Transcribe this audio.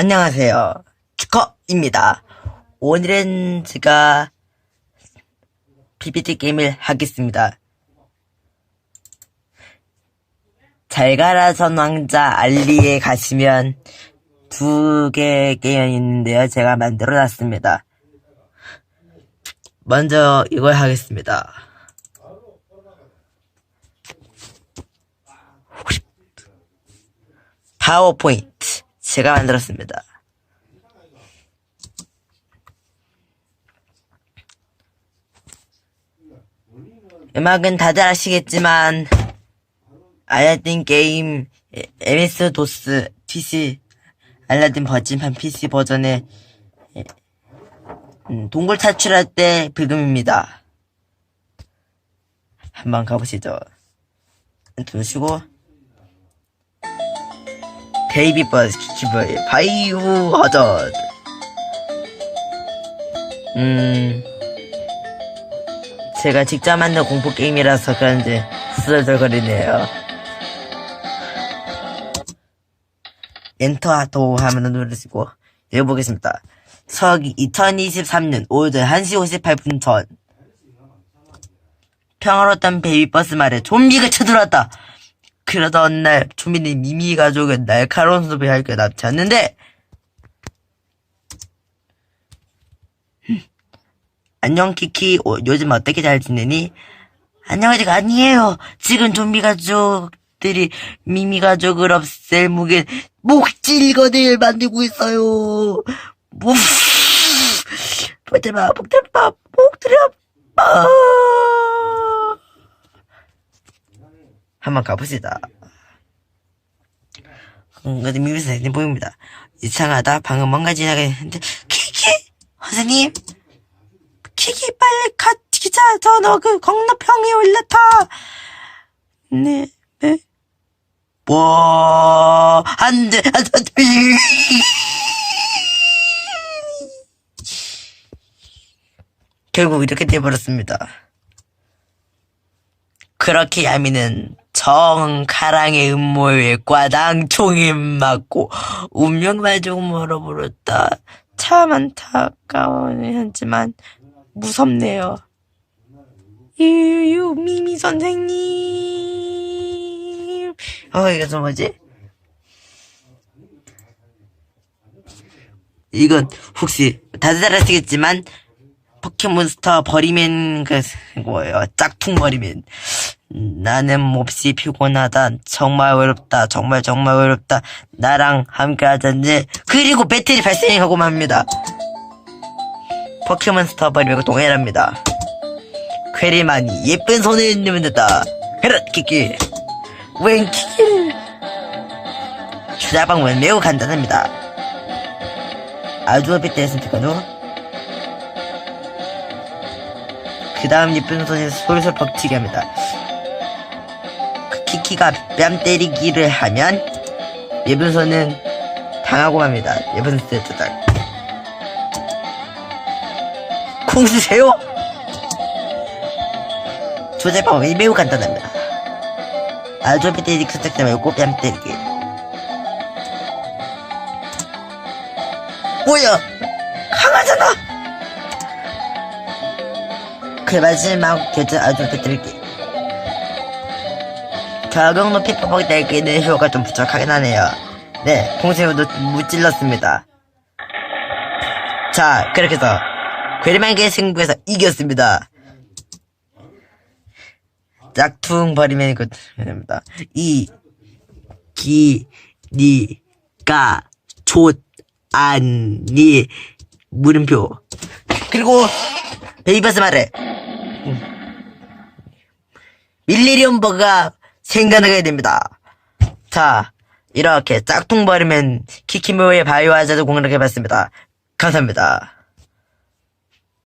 안녕하세요. 주커입니다. 오늘은 제가 PPT 게임을 하겠습니다. 잘 가라선 왕자 알리에 가시면 두 개의 게임이 있는데요. 제가 만들어 놨습니다. 먼저 이걸 하겠습니다. 파워포인트 제가 만들었습니다. 음악은 다들 아시겠지만 알라딘 게임 MS 도스 PC 알라딘 버진판 PC 버전의 음, 동굴 탈출할 때 브금입니다. 한번 가보시죠. 두시고 베이비 버스 키키보이 바이오 허전. 음. 제가 직접 만든 공포 게임이라서 그런지 수덜덜거리네요. 엔터도 하면 누르시고 읽어보겠습니다. 서기 2023년 오전 1시 58분 전. 평화로웠던 베이비버스 말에 좀비가 쳐들어왔다 어느 날 초민의 미미 가족은 날카로운 수업을 할게 납치 않는데 안녕 키키 어, 요즘 어떻게 잘 지내니? 안녕하지가 아니에요 지금 좀비 가족들이 미미 가족을 없앨 무게 목질거들 만들고 있어요 뭐 복들봐 복들봐 복들봐 한번 가봅시다. 근데 미미서 사진 보입니다. 이상하다. 방금 뭔가 지나가는데 키키 선생님 키키 빨리 가 기자 저너 그 건너평에 올라타. 네. 네. 와 안돼 안 돼 결국 이렇게 돼버렸습니다. 그렇게 야미는 정카랑의 음모에 과당총이 맞고 운명마저 멀어버렸다. 참 안타까운 하지만 무섭네요. 유유 미미 선생님. 어 이거 좀 뭐지? 이건 혹시 다들 잘 아시겠지만 포켓몬스터 버리면 그 뭐예요 짝퉁 버리면 나는 몹시 피곤하다. 정말 외롭다. 정말 정말 외롭다. 나랑 함께 하자니 그리고 배틀이 발생하고 맙니다. 포켓몬스터 버리면 동해랍니다. 퀘리만이 예쁜 손을 흔들면 된다. 헤라 키키 웬 키키를 주자 방법은 매우 간단합니다. 아주 배틀 선택하죠 그 다음 예쁜 손에 솔솔 벅치게 합니다. 그 키키가 뺨 때리기를 하면 손은 당하고 맙니다. 손에 두닥. 콩 쓰세요? 조제 방법이 매우 간단합니다. 아조비 때리기 선택자 말고 뺨 때리기. 뭐야? 강하잖아! 그 마지막 결정 아주 부탁드릴 게. 가격 높이 뻑뻑 달기는 효과가 좀 부족하긴 하네요. 네, 공세우도 무찔렀습니다. 자, 그렇게 해서 괴리만개 승부에서 이겼습니다. 짝퉁 버리면 이거 됩니다. 이, 기, 니, 가, 조, 안, 니, 물음표. 그리고 베이버스 말에 밀리리온 버가 생겨나게 됩니다. 자, 이렇게 짝퉁 버리면 키키모의 바이오 하자드 공략해봤습니다. 감사합니다.